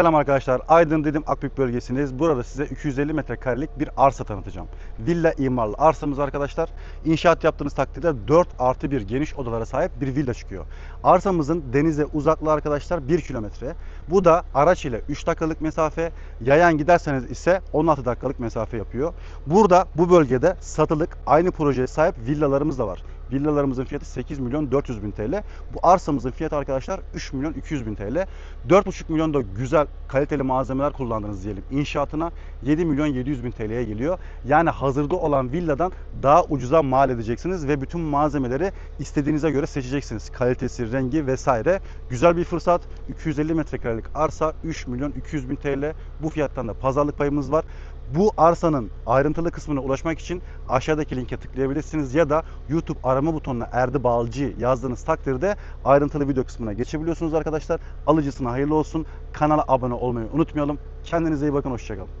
Selam arkadaşlar. Aydın dedim Akbük bölgesindeyiz. Burada size 250 metrekarelik bir arsa tanıtacağım. Villa imarlı arsamız arkadaşlar. İnşaat yaptığınız takdirde 4 artı 1 geniş odalara sahip bir villa çıkıyor. Arsamızın denize uzaklığı arkadaşlar 1 kilometre. Bu da araç ile 3 dakikalık mesafe. Yayan giderseniz ise 16 dakikalık mesafe yapıyor. Burada bu bölgede satılık aynı projeye sahip villalarımız da var. Villalarımızın fiyatı 8 milyon 400 bin TL. Bu arsamızın fiyatı arkadaşlar 3 milyon 200 bin TL. 4,5 milyon da güzel kaliteli malzemeler kullandınız diyelim inşaatına 7 milyon 700 bin TL'ye geliyor. Yani hazırda olan villadan daha ucuza mal edeceksiniz ve bütün malzemeleri istediğinize göre seçeceksiniz. Kalitesi, rengi vesaire. Güzel bir fırsat. 250 metrekarelik arsa 3 milyon 200 bin TL. Bu fiyattan da pazarlık payımız var. Bu arsanın ayrıntılı kısmına ulaşmak için aşağıdaki linke tıklayabilirsiniz ya da YouTube arama butonuna Erdi Balcı yazdığınız takdirde ayrıntılı video kısmına geçebiliyorsunuz arkadaşlar. Alıcısına hayırlı olsun. Kanala abone olmayı unutmayalım. Kendinize iyi bakın. Hoşçakalın.